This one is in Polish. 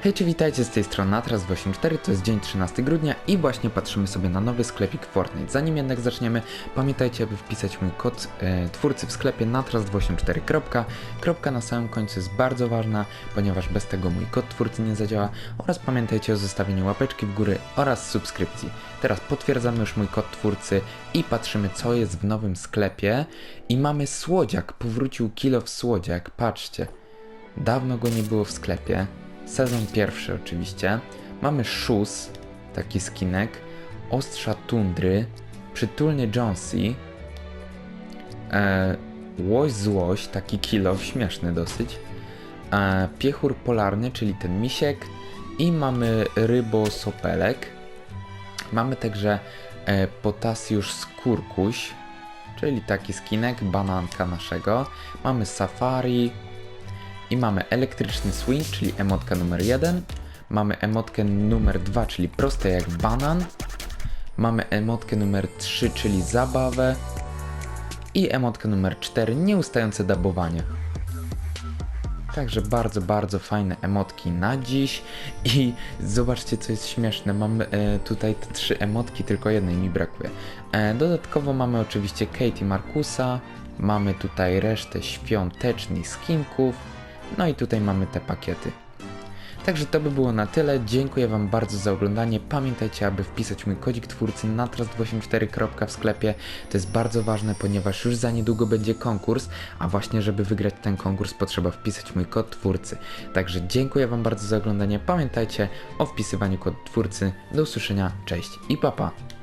Hej, czy witajcie z tej strony Natras24, to jest dzień 13 grudnia i właśnie patrzymy sobie na nowy sklepik Fortnite. Zanim jednak zaczniemy, pamiętajcie, aby wpisać mój kod e, twórcy w sklepie natras24. Kropka. Kropka na samym końcu jest bardzo ważna, ponieważ bez tego mój kod twórcy nie zadziała oraz pamiętajcie o zostawieniu łapeczki w górę oraz subskrypcji. Teraz potwierdzamy już mój kod twórcy i patrzymy co jest w nowym sklepie i mamy słodziak, powrócił kilo w słodziak, patrzcie. Dawno go nie było w sklepie. Sezon pierwszy oczywiście. Mamy Shoes, taki skinek. Ostrza tundry. Przytulny Jonesy. E, łoś złoś, taki kilo, śmieszny dosyć. E, piechur polarny, czyli ten misiek. I mamy rybosopelek. Mamy także e, potasiusz skórkuś, czyli taki skinek, bananka naszego. Mamy safari, i mamy elektryczny swing, czyli emotka numer 1. Mamy emotkę numer 2, czyli proste jak banan. Mamy emotkę numer 3, czyli zabawę. I emotkę numer 4, nieustające dabowanie. Także bardzo, bardzo fajne emotki na dziś. I zobaczcie, co jest śmieszne. Mamy e, tutaj te trzy emotki, tylko jednej mi brakuje. E, dodatkowo mamy oczywiście Katie Markusa. Mamy tutaj resztę świątecznych skinków. No i tutaj mamy te pakiety. Także to by było na tyle. Dziękuję Wam bardzo za oglądanie. Pamiętajcie, aby wpisać mój kodzik twórcy natras284. w sklepie. To jest bardzo ważne, ponieważ już za niedługo będzie konkurs, a właśnie żeby wygrać ten konkurs potrzeba wpisać mój kod twórcy. Także dziękuję Wam bardzo za oglądanie. Pamiętajcie o wpisywaniu kodu twórcy. Do usłyszenia, cześć i papa. Pa.